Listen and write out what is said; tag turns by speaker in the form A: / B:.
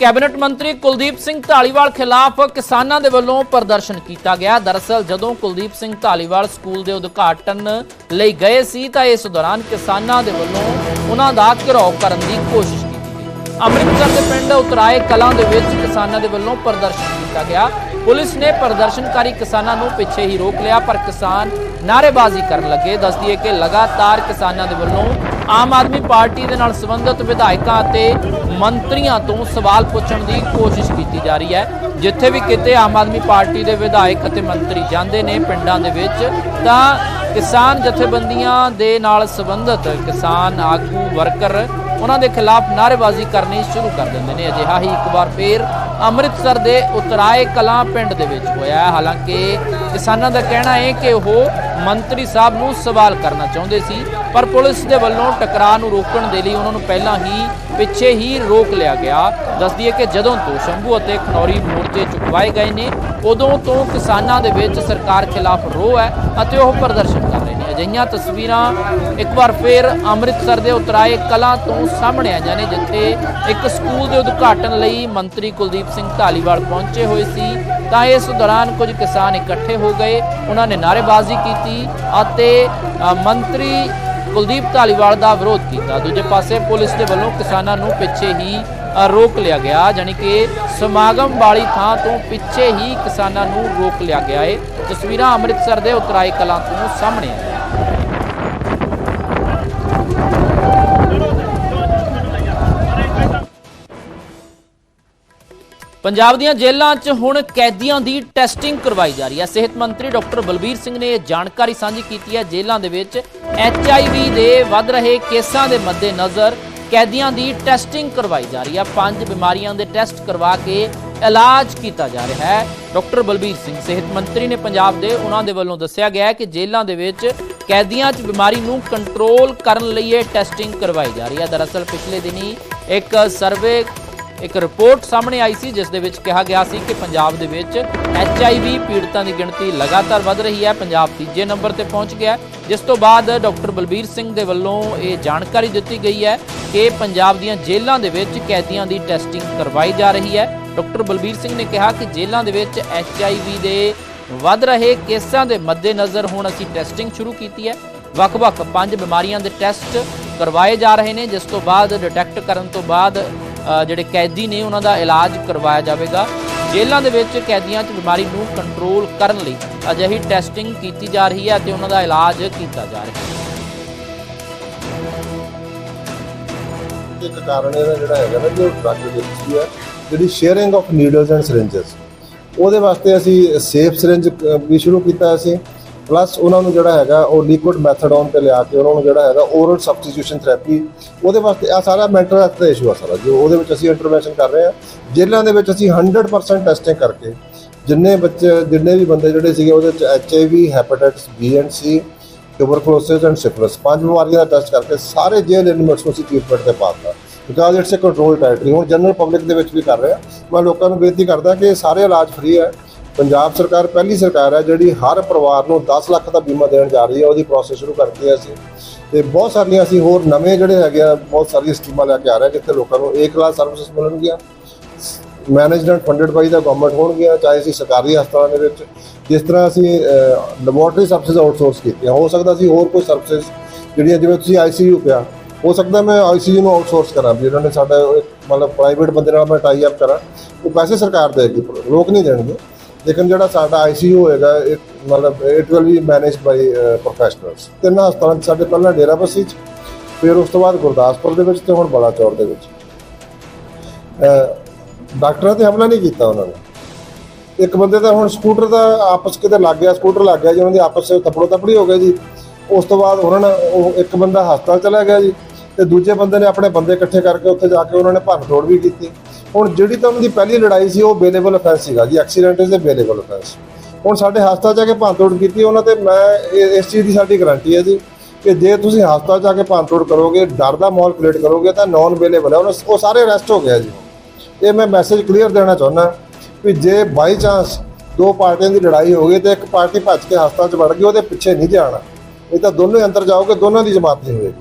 A: Cabinet ਮੰਤਰੀ ਕੁਲਦੀਪ ਸਿੰਘ ਢਾਲੀਵਾਲ ਖਿਲਾਫ ਕਿਸਾਨਾਂ ਦੇ ਵੱਲੋਂ ਪ੍ਰਦਰਸ਼ਨ ਕੀਤਾ ਗਿਆ। ਦਰਅਸਲ, ਜਦੋਂ ਕੁਲਦੀਪ ਸਿੰਘ ਢਾਲੀਵਾਲ ਸਕੂਲ ਦੇ ਉਦਘਾਟਨ ਲਈ ਗਏ ਸੀ, ਤਾਂ ਇਸ ਦੌਰਾਨ ਕਿਸਾਨਾਂ ਦੇ ਵੱਲੋਂ ਉਹਨਾਂ ਦਾ ਘਿਰਾਓ ਕਰਨ ਦੀ ਕੋਸ਼ਿਸ਼ ਕੀਤੀ ਗਈ। ਅੰਮ੍ਰਿਤਸਰ ਦੇ ਪਿੰਡ ਉਤਰਾਏ ਕਲਾਂ ਦੇ ਵਿੱਚ ਕਿਸਾਨਾਂ ਦੇ ਵੱਲੋਂ ਪ੍ਰਦਰਸ਼ਨ ਕੀਤਾ ਗਿਆ। ਪੁਲਿਸ ਨੇ ਪ੍ਰਦਰਸ਼ਨਕਾਰੀ ਕਿਸਾਨਾਂ ਨੂੰ ਪਿੱਛੇ ਹੀ ਰੋਕ ਲਿਆ, ਪਰ ਕਿਸਾਨ ਨਾਅਰੇਬਾਜ਼ੀ ਕਰਨ ਲੱਗੇ। ਦੱਸਦੀ ਹੈ ਕਿ ਲਗਾਤਾਰ ਕਿਸਾਨਾਂ ਦੇ ਵੱਲੋਂ ਆਮ ਆਦਮੀ ਪਾਰਟੀ ਦੇ ਨਾਲ ਸੰਬੰਧਿਤ ਵਿਧਾਇਕਾਂ ਅਤੇ ਮੰਤਰੀਆਂ ਤੋਂ ਸਵਾਲ ਪੁੱਛਣ ਦੀ ਕੋਸ਼ਿਸ਼ ਕੀਤੀ ਜਾ ਰਹੀ ਹੈ। ਜਿੱਥੇ ਵੀ ਕਿਤੇ ਆਮ ਆਦਮੀ ਪਾਰਟੀ ਦੇ ਵਿਧਾਇਕ ਅਤੇ ਮੰਤਰੀ ਜਾਂਦੇ ਨੇ ਪਿੰਡਾਂ ਦੇ ਵਿੱਚ, ਤਾਂ ਕਿਸਾਨ ਜਥੇਬੰਦੀਆਂ ਦੇ ਨਾਲ ਸੰਬੰਧਿਤ ਕਿਸਾਨ ਆਗੂ ਵਰਕਰ ਉਹਨਾਂ ਦੇ ਖਿਲਾਫ ਨਾਅਰੇਬਾਜ਼ੀ ਕਰਨੀ ਸ਼ੁਰੂ ਕਰ ਦਿੰਦੇ ਨੇ। ਅਜਿਹਾ ਹੀ ਇੱਕ ਵਾਰ ਫੇਰ ਅੰਮ੍ਰਿਤਸਰ ਦੇ ਉਤਰਾਏ ਕਲਾਂ ਪਿੰਡ ਦੇ ਵਿੱਚ ਹੋਇਆ ਹਾਲਾਂਕਿ ਕਿਸਾਨਾਂ ਦਾ ਕਹਿਣਾ ਹੈ ਕਿ ਉਹ ਮੰਤਰੀ ਸਾਹਿਬ ਨੂੰ ਸਵਾਲ ਕਰਨਾ ਚਾਹੁੰਦੇ ਸੀ, ਪਰ ਪੁਲਿਸ ਦੇ ਵੱਲੋਂ ਟਕਰਾਅ ਨੂੰ ਰੋਕਣ ਦੇ ਲਈ ਉਹਨਾਂ ਨੂੰ ਪਹਿਲਾਂ ਹੀ ਪਿੱਛੇ ਹੀ ਰੋਕ ਲਿਆ ਗਿਆ। ਦੱਸਦੀ ਹੈ ਕਿ ਜਦੋਂ ਤੋਂ ਸ਼ੰਭੂ ਅਤੇ ਖਨੌਰੀ ਮੋਰਚੇ ਚੁਕਵਾਏ ਗਏ ਨੇ, ਉਦੋਂ ਤੋਂ ਕਿਸਾਨਾਂ ਦੇ ਵਿੱਚ ਸਰਕਾਰ ਖਿਲਾਫ ਰੋਹ ਹੈ ਅਤੇ ਉਹ ਪ੍ਰਦਰਸ਼ਨ ਕਰ ਰਹੇ ਨੇ। ਅਜਿਹੀਆਂ ਤਸਵੀਰਾਂ ਇੱਕ ਵਾਰ ਫੇਰ ਅੰਮ੍ਰਿਤਸਰ ਦੇ ਉਤਰਾਏ ਕਲਾਂ ਤੋਂ ਸਾਹਮਣੇ ਆਈਆਂ ਨੇ, ਜਿੱਥੇ ਇੱਕ ਸਕੂਲ ਦੇ ਉਦਘਾਟਨ ਲਈ ਮੰਤਰੀ ਕੁਲਦੀਪ ਸਿੰਘ ਢਾਲੀਵਾਲ ਪਹੁੰਚੇ ਹੋਏ ਸੀ। ਤਾਂ ਇਸ ਦੌਰਾਨ ਕੁਝ ਕਿਸਾਨ ਇਕੱਠੇ ਹੋ ਗਏ। ਉਹਨਾਂ ਨੇ ਨਾਅਰੇਬਾਜ਼ੀ ਕੀਤੀ ਅਤੇ ਮੰਤਰੀ ਕੁਲਦੀਪ ਧਾਲੀਵਾਲ ਦਾ ਵਿਰੋਧ ਕੀਤਾ। ਦੂਜੇ ਪਾਸੇ ਪੁਲਿਸ ਦੇ ਵੱਲੋਂ ਕਿਸਾਨਾਂ ਨੂੰ ਪਿੱਛੇ ਹੀ ਰੋਕ ਲਿਆ ਗਿਆ, ਜਾਣੀ ਕਿ ਸਮਾਗਮ ਵਾਲੀ ਥਾਂ ਤੋਂ ਪਿੱਛੇ ਹੀ ਕਿਸਾਨਾਂ ਨੂੰ ਰੋਕ ਲਿਆ ਗਿਆ ਹੈ ਤਸਵੀਰਾਂ ਅੰਮ੍ਰਿਤਸਰ ਦੇ ਉਤਰਾਈ ਕਲਾਂ ਤੋਂ ਸਾਹਮਣੇ ਆਈਆਂ। ਪੰਜਾਬ ਦੀਆਂ ਜੇਲ੍ਹਾਂ 'ਚ ਹੁਣ ਕੈਦੀਆਂ ਦੀ ਟੈਸਟਿੰਗ ਕਰਵਾਈ ਜਾ ਰਹੀ ਹੈ। ਸਿਹਤ ਮੰਤਰੀ ਡਾਕਟਰ ਬਲਬੀਰ ਸਿੰਘ ਨੇ ਇਹ ਜਾਣਕਾਰੀ ਸਾਂਝੀ ਕੀਤੀ ਹੈ। ਜੇਲ੍ਹਾਂ ਦੇ ਵਿੱਚ ਐਚਆਈਵੀ ਦੇ ਵੱਧ ਰਹੇ ਕੇਸਾਂ ਦੇ ਮੱਦੇਨਜ਼ਰ ਕੈਦੀਆਂ ਦੀ ਟੈਸਟਿੰਗ ਕਰਵਾਈ ਜਾ ਰਹੀ ਹੈ। ਪੰਜ ਬਿਮਾਰੀਆਂ ਦੇ ਟੈਸਟ ਕਰਵਾ ਕੇ ਇਲਾਜ ਕੀਤਾ ਜਾ ਰਿਹਾ ਹੈ। ਡਾਕਟਰ ਬਲਬੀਰ ਸਿੰਘ, ਸਿਹਤ ਮੰਤਰੀ ਨੇ ਪੰਜਾਬ ਦੇ ਉਹਨਾਂ ਦੇ ਵੱਲੋਂ ਦੱਸਿਆ ਗਿਆ ਹੈ ਕਿ ਜੇਲ੍ਹਾਂ ਦੇ ਵਿੱਚ ਕੈਦੀਆਂ 'ਚ ਬਿਮਾਰੀ ਨੂੰ ਕੰਟਰੋਲ ਕਰਨ ਲਈ ਇਹ ਟੈਸਟਿੰਗ ਕਰਵਾਈ ਜਾ ਰਹੀ ਹੈ। ਦਰਅਸਲ ਪਿਛਲੇ ਦਿਨੀ ਇੱਕ ਸਰਵੇ ਇੱਕ ਰਿਪੋਰਟ ਸਾਹਮਣੇ ਆਈ ਸੀ, ਜਿਸ ਦੇ ਵਿੱਚ ਕਿਹਾ ਗਿਆ ਸੀ ਕਿ ਪੰਜਾਬ ਦੇ ਵਿੱਚ ਐਚਆਈਵੀ ਪੀੜਤਾਂ ਦੀ ਗਿਣਤੀ ਲਗਾਤਾਰ ਵੱਧ ਰਹੀ ਹੈ, ਪੰਜਾਬ ਤੀਜੇ ਨੰਬਰ ਤੇ ਪਹੁੰਚ ਗਿਆ ਜਿਸ ਤੋਂ ਬਾਅਦ ਡਾਕਟਰ ਬਲਬੀਰ ਸਿੰਘ ਦੇ ਵੱਲੋਂ ਇਹ ਜਾਣਕਾਰੀ ਦਿੱਤੀ ਗਈ ਹੈ ਕਿ ਪੰਜਾਬ ਦੀਆਂ ਜੇਲ੍ਹਾਂ ਦੇ ਵਿੱਚ ਕੈਦੀਆਂ ਦੀ ਟੈਸਟਿੰਗ ਕਰਵਾਈ ਜਾ ਰਹੀ ਹੈ। ਡਾਕਟਰ ਬਲਬੀਰ ਸਿੰਘ ਨੇ ਕਿਹਾ ਕਿ ਜੇਲ੍ਹਾਂ ਦੇ ਵਿੱਚ ਐਚਆਈਵੀ ਦੇ ਵੱਧ ਰਹੇ ਕੇਸਾਂ ਦੇ ਮੱਦੇਨਜ਼ਰ ਹੁਣ ਅਸੀਂ ਟੈਸਟਿੰਗ ਸ਼ੁਰੂ ਕੀਤੀ ਹੈ। ਵੱਖ-ਵੱਖ ਪੰਜ ਬਿਮਾਰੀਆਂ ਦੇ ਟੈਸਟ ਕਰਵਾਏ ਜਾ ਰਹੇ ਨੇ, ਜਿਸ ਤੋਂ ਬਾਅਦ ਡਿਟੈਕਟ ਕਰਨ ਤੋਂ ਬਾਅਦ ਜਿਹੜੇ ਕੈਦੀ ਨੇ ਉਹਨਾਂ ਦਾ ਇਲਾਜ ਕਰਵਾਇਆ ਜਾਵੇਗਾ। ਜੇਲ੍ਹਾਂ ਦੇ ਵਿੱਚ ਕੈਦੀਆਂ 'ਚ ਬਿਮਾਰੀ ਨੂੰ ਕੰਟਰੋਲ ਕਰਨ ਲਈ ਅਜਿਹੀ ਟੈਸਟਿੰਗ ਕੀਤੀ ਜਾ ਰਹੀ ਹੈ ਅਤੇ ਉਹਨਾਂ ਦਾ ਇਲਾਜ ਕੀਤਾ ਜਾ ਰਿਹਾ ਹੈ।
B: ਇੱਕ ਕਾਰਨ ਇਹਦਾ ਜਿਹੜਾ ਹੈਗਾ ਨਾ ਜੋ ਡਰੱਗ ਏਜੰਸੀ ਹੈ ਜਿਹੜੀ sharing of needles and syringes ਉਹਦੇ ਵਾਸਤੇ ਅਸੀਂ ਸੇਫ ਸਿਰਿੰਜ ਵੀ ਸ਼ੁਰੂ ਕੀਤਾ ਸੀ ਪਲੱਸ ਉਹਨਾਂ ਨੂੰ ਜਿਹੜਾ ਹੈਗਾ ਉਹ ਲਿਕੁਇਡ ਮੈਥਡੋਨ ਤੇ ਲਿਆ ਕੇ ਉਹਨਾਂ ਨੂੰ ਜਿਹੜਾ ਹੈਗਾ ਓਰਲ ਸਬਸਟੀਟਿਊਸ਼ਨ ਥੈਰੇਪੀ ਉਹਦੇ ਵਾਸਤੇ ਆ ਸਾਰਾ ਮੈਂਟਲ ਹੈਲਥ ਦਾ ਇਸ਼ੂ ਆ ਸਾਰਾ, ਜੋ ਉਹਦੇ ਵਿੱਚ ਅਸੀਂ ਇੰਟਰਵੈਂਸ਼ਨ ਕਰ ਰਹੇ ਹਾਂ। ਜੇਲ੍ਹਾਂ ਦੇ ਵਿੱਚ ਅਸੀਂ 100% ਟੈਸਟਿੰਗ ਕਰਕੇ ਜਿੰਨੇ ਬੱਚੇ, ਜਿੰਨੇ ਵੀ ਬੰਦੇ ਜਿਹੜੇ ਸੀਗੇ ਉਹਦੇ ਵਿੱਚ HIV hepatitis B and C tuberculosis and syphilis ਪੰਜ ਬਿਮਾਰੀਆਂ ਦਾ ਟੈਸਟ ਕਰਕੇ ਸਾਰੇ ਜੇਲ੍ਹ ਇਨਮੇਟਸ ਨੂੰ ਅਸੀਂ ਟ੍ਰੀਟਮੈਂਟ ਤੇ ਪਾਤਾ because it's a control territory ਹੁਣ ਜਨਰਲ ਪਬਲਿਕ ਦੇ ਵਿੱਚ ਵੀ ਕਰ ਰਹੇ ਆ। ਮੈਂ ਲੋਕਾਂ ਨੂੰ ਬੇਨਤੀ ਕਰਦਾ ਕਿ ਸਾਰੇ ਇਲਾਜ ਫ੍ਰੀ ਹੈ। ਪੰਜਾਬ ਸਰਕਾਰ ਪਹਿਲੀ ਸਰਕਾਰ ਹੈ ਜਿਹੜੀ ਹਰ ਪਰਿਵਾਰ ਨੂੰ 10 ਲੱਖ ਦਾ ਬੀਮਾ ਦੇਣ ਜਾ ਰਹੀ ਹੈ, ਉਹਦੀ ਪ੍ਰੋਸੈਸ ਸ਼ੁਰੂ ਕਰਤੀ ਹੈ ਅਸੀਂ। ਤੇ ਬਹੁਤ ਸਾਰੀਆਂ ਅਸੀਂ ਹੋਰ ਨਵੇਂ ਜਿਹੜੇ ਹੈਗੇ ਆ, ਬਹੁਤ ਸਾਰੀਆਂ ਸਕੀਮਾਂ ਲੈ ਕੇ ਆ ਰਹੇ ਹਾਂ, ਜਿੱਥੇ ਲੋਕਾਂ ਨੂੰ ਇੱਕ ਕਲਾਸ ਸਰਵਿਸਿਜ਼ ਮਿਲਣਗੀਆਂ। Management and funded by the government ਹੋਣਗੀਆਂ, ਚਾਹੇ ਅਸੀਂ ਸਰਕਾਰੀ ਹਸਪਤਾਲਾਂ ਦੇ ਵਿੱਚ, ਜਿਸ ਤਰ੍ਹਾਂ ਅਸੀਂ ਲੈਬੋਰਟਰੀ ਸਰਵਿਸਿਜ਼ ਆਊਟਸੋਰਸ ਕੀਤੀਆਂ। ਹੋ ਸਕਦਾ ਸੀ ਹੋਰ ਕੋਈ ਸਰਵਿਸਿਜ਼ ਜਿਹੜੀਆਂ, ਜਿਵੇਂ ਤੁਸੀਂ ਆਈਸੀਯੂ ਪਿਆ ਹੋ ਸਕਦਾ ਮੈਂ ਆਈਸੀਯੂ ਨੂੰ ਆਊਟਸੋਰਸ ਕਰਾਂ ਵੀ ਉਹਨਾਂ ਨੇ ਸਾਡਾ ਮਤਲਬ ਪ੍ਰਾਈਵੇਟ ਬੰਦੇ ਨਾਲ ਮੈਂ ਟਾਈ ਅਪ ਕਰਾਂ। ਉਹ ਪੈਸੇ ਸਰਕਾਰ ਦੇਗੀ ਲੋਕ ਨਹੀਂ ਦੇਣਗੇ। ਲੇਕਿਨ ਜਿਹੜਾ ਸਾਡਾ ਆਈਸੀਯੂ ਹੋਏਗਾ ਇਹ ਮਤਲਬ it will be managed by professionals ਤਿੰਨ ਹਸਪਤਾਲਾਂ 'ਚ ਸਾਡੇ ਪਹਿਲਾਂ ਡੇਰਾਬੱਸੀ 'ਚ, ਫਿਰ ਉਸ ਤੋਂ ਬਾਅਦ ਗੁਰਦਾਸਪੁਰ ਦੇ ਵਿੱਚ ਤੇ ਹੁਣ ਬਲਾਚੌਰ ਦੇ ਵਿੱਚ। ਡਾਕਟਰਾਂ ਤੇ ਹਮਲਾ ਨਹੀਂ ਕੀਤਾ ਉਹਨਾਂ ਨੇ। ਇੱਕ ਬੰਦੇ ਦਾ ਹੁਣ ਸਕੂਟਰ ਦਾ ਆਪਸ ਕਿਤੇ ਲੱਗ ਗਿਆ, ਸਕੂਟਰ ਲੱਗ ਗਿਆ ਜੀ ਉਹਨਾਂ ਦੀ ਆਪਸ ਵਿੱਚ ਥੱਪੜੋ ਤਪੜੀ ਹੋ ਗਈ ਜੀ। ਉਸ ਤੋਂ ਬਾਅਦ ਉਹਨਾਂ ਨੇ ਉਹ ਇੱਕ ਬੰਦਾ ਹਸਪਤਾਲ ਚਲਾ ਗਿਆ ਜੀ, ਤੇ ਦੂਜੇ ਬੰਦੇ ਨੇ ਆਪਣੇ ਬੰਦੇ ਇਕੱਠੇ ਕਰਕੇ ਉੱਥੇ ਜਾ ਕੇ ਉਹਨਾਂ ਨੇ ਭੰਨ ਤੋੜ ਵੀ ਕੀਤੀ। ਹੁਣ ਜਿਹੜੀ ਤਾਂ ਉਹਨਾਂ ਦੀ ਪਹਿਲੀ ਲੜਾਈ ਸੀ, ਉਹ ਬੇਲੇਬਲ ਅਫੈਂਸ ਸੀਗਾ ਜੀ accident is a bailable offence ਹੁਣ ਸਾਡੇ ਹਸਪਤਾਲ ਜਾ ਕੇ ਭੰਨ ਤੋੜ ਕੀਤੀ ਉਹਨਾਂ ਤੇ, ਮੈਂ ਇਹ- ਇਸ ਚੀਜ਼ ਦੀ ਸਾਡੀ ਗਾਰੰਟੀ ਹੈ ਜੀ ਕਿ ਜੇ ਤੁਸੀਂ ਹਸਪਤਾਲ ਜਾ ਕੇ ਭੰਨ ਤੋੜ ਕਰੋਗੇ, ਡਰ ਦਾ ਮਾਹੌਲ ਕ੍ਰੀਏਟ ਕਰੋਗੇ, ਤਾਂ ਨਾਨ ਅਵੇਲੇਬਲ ਹੈ ਉਹ ਸਾਰੇ ਅਰੈਸਟ ਹੋ ਗਏ ਜੀ। ਇਹ ਮੈਂ ਮੈਸੇਜ ਕਲੀਅਰ ਦੇਣਾ ਚਾਹੁੰਦਾ ਵੀ ਜੇ ਬਾਈ ਚਾਂਸ ਦੋ ਪਾਰਟੀਆਂ ਦੀ ਲੜਾਈ ਹੋ ਗਈ ਤੇ ਇੱਕ ਪਾਰਟੀ ਭੱਜ ਕੇ ਹਸਪਤਾਲ 'ਚ ਵੜ ਗਈ, ਉਹਦੇ ਪਿੱਛੇ ਨਹੀਂ ਜਾਣਾ। ਇਹ ਤਾਂ ਦੋਨੋਂ ਹੀ ਅੰਦਰ ਜਾਓਗੇ, ਦੋਨਾਂ ਦੀ ਜਮਾਤ ਨਹੀਂ ਹੋਏਗੀ।